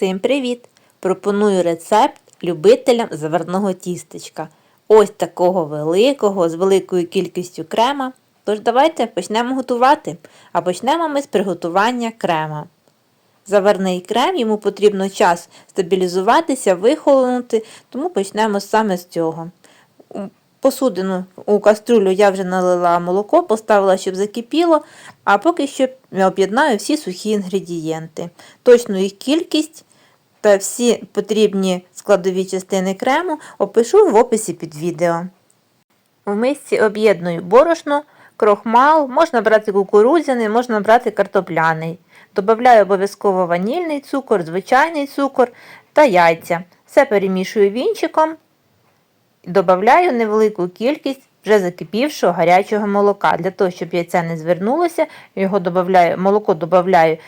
Всім привіт! Пропоную рецепт любителям заварного тістечка. Ось такого великого, з великою кількістю крема. Тож давайте почнемо готувати. А почнемо ми з приготування крема. Заварний крем, йому потрібно час стабілізуватися, вихолонути, тому почнемо саме з цього. Посудину у каструлю я вже налила молоко, поставила, щоб закипіло, а поки що об'єднаю всі сухі інгредієнти. Точну їх кількість та всі потрібні складові частини крему опишу в описі під відео. В мисці об'єдную борошно, крохмал, можна брати кукурудзяний, можна брати картопляний. Добавляю обов'язково ванільний цукор, звичайний цукор та яйця. Все перемішую вінчиком. Добавляю невелику кількість вже закипівшого гарячого молока. Для того, щоб яйце не звернулося, його добавляю, молоко додаю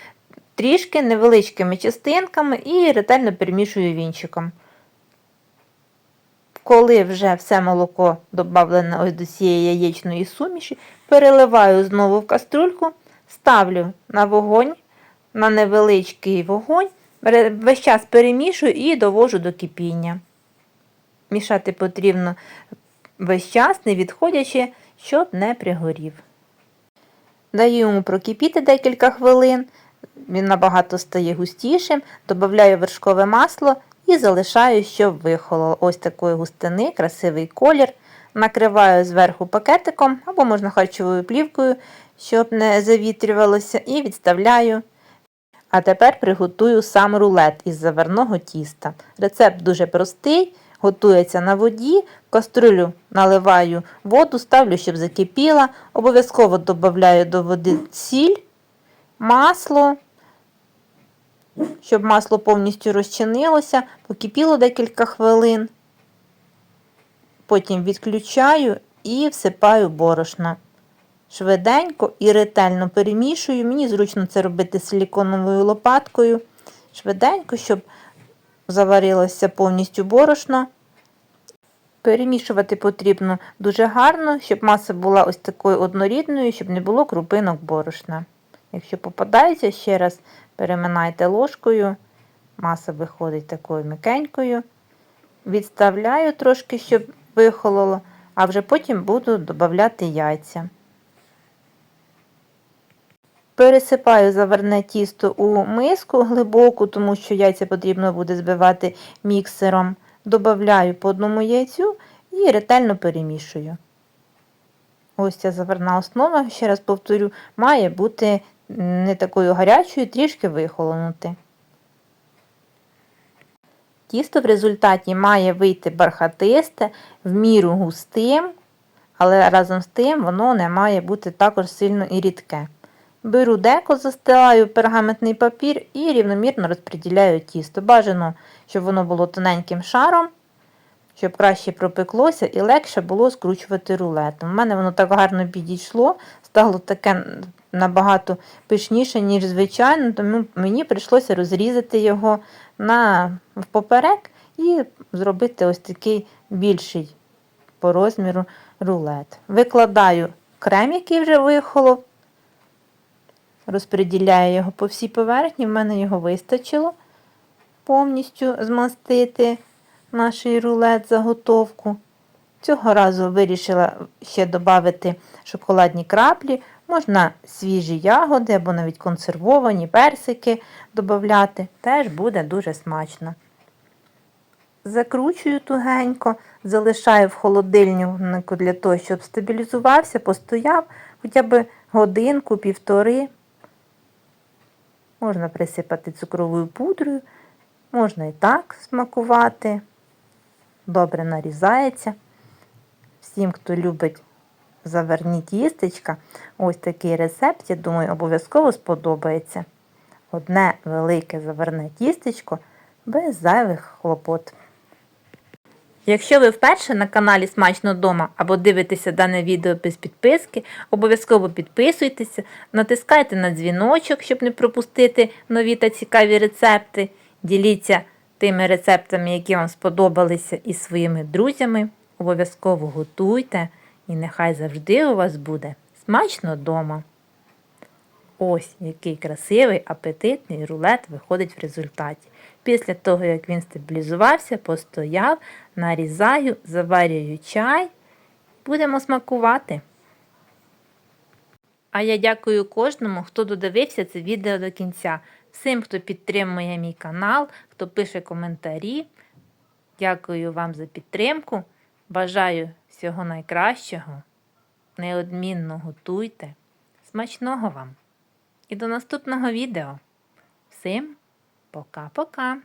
трішки невеличкими частинками і ретельно перемішую вінчиком. Коли вже все молоко додавлене ось до цієї яєчної суміші, переливаю знову в каструльку, ставлю на вогонь, на невеличкий вогонь, весь час перемішую і довожу до кипіння. Мішати потрібно весь час, не відходячи, щоб не пригорів. Даю йому прокипіти декілька хвилин, він набагато стає густішим, додаю вершкове масло і залишаю, щоб вихололо. Ось такої густини, красивий колір. Накриваю зверху пакетиком або можна харчовою плівкою, щоб не завітрювалося, і відставляю. А тепер приготую сам рулет із заварного тіста. Рецепт дуже простий, готується на воді, в каструлю наливаю воду, ставлю, щоб закипіла. Обов'язково додаю до води сіль, масло, щоб масло повністю розчинилося, покипіло декілька хвилин. Потім відключаю і всипаю борошно. Швиденько і ретельно перемішую. Мені зручно це робити силіконовою лопаткою. Швиденько, щоб заварилося повністю борошно. Перемішувати потрібно дуже гарно, щоб маса була ось такою однорідною, щоб не було крупинок борошна. Якщо попадається, ще раз переминайте ложкою, маса виходить такою м'якенькою. Відставляю трошки, щоб вихололо, а вже потім буду додати яйця. Пересипаю заварне тісто у миску глибоку, тому що яйця потрібно буде збивати міксером. Добавляю по одному яйцю і ретельно перемішую. Ось ця заварна основа, ще раз повторю, має бути не такою гарячою, трішки вихолонути. Тісто в результаті має вийти бархатисте, в міру густим, але разом з тим воно не має бути також сильно і рідке. Беру деко, застилаю пергаментний папір і рівномірно розподіляю тісто. Бажано, щоб воно було тоненьким шаром, щоб краще пропеклося і легше було скручувати рулетом. У мене воно так гарно підійшло, стало таке набагато пишніше, ніж звичайно, тому мені прийшлося розрізати його на поперек і зробити ось такий більший по розміру рулет. Викладаю крем, який вже вихолов розподіляю його по всій поверхні, в мене його вистачило повністю змастити наш рулет заготовку. Цього разу вирішила ще додати шоколадні краплі, можна свіжі ягоди або навіть консервовані персики додати, теж буде дуже смачно. Закручую тугенько, залишаю в холодильнику для того, щоб стабілізувався, постояв хоча б годинку-півтори. Можна присипати цукровою пудрою, можна і так смакувати. Добре нарізається. Всім, хто любить заверні тістечка, ось такий рецепт, я думаю, обов'язково сподобається. Одне велике заверне тістечко без зайвих хлопот. Якщо ви вперше на каналі Смачно Дома або дивитеся дане відео без підписки, обов'язково підписуйтеся, натискайте на дзвіночок, щоб не пропустити нові та цікаві рецепти. Діліться тими рецептами, які вам сподобалися, із своїми друзями. Обов'язково готуйте і нехай завжди у вас буде смачно дома. Ось який красивий апетитний рулет виходить в результаті. Після того, як він стабілізувався, постояв, нарізаю, заварюю чай, будемо смакувати. А я дякую кожному, хто додивився це відео до кінця. Всім, хто підтримує мій канал, хто пише коментарі. Дякую вам за підтримку. Бажаю всього найкращого. Неодмінно готуйте. Смачного вам! І до наступного відео. Всім пока-пока!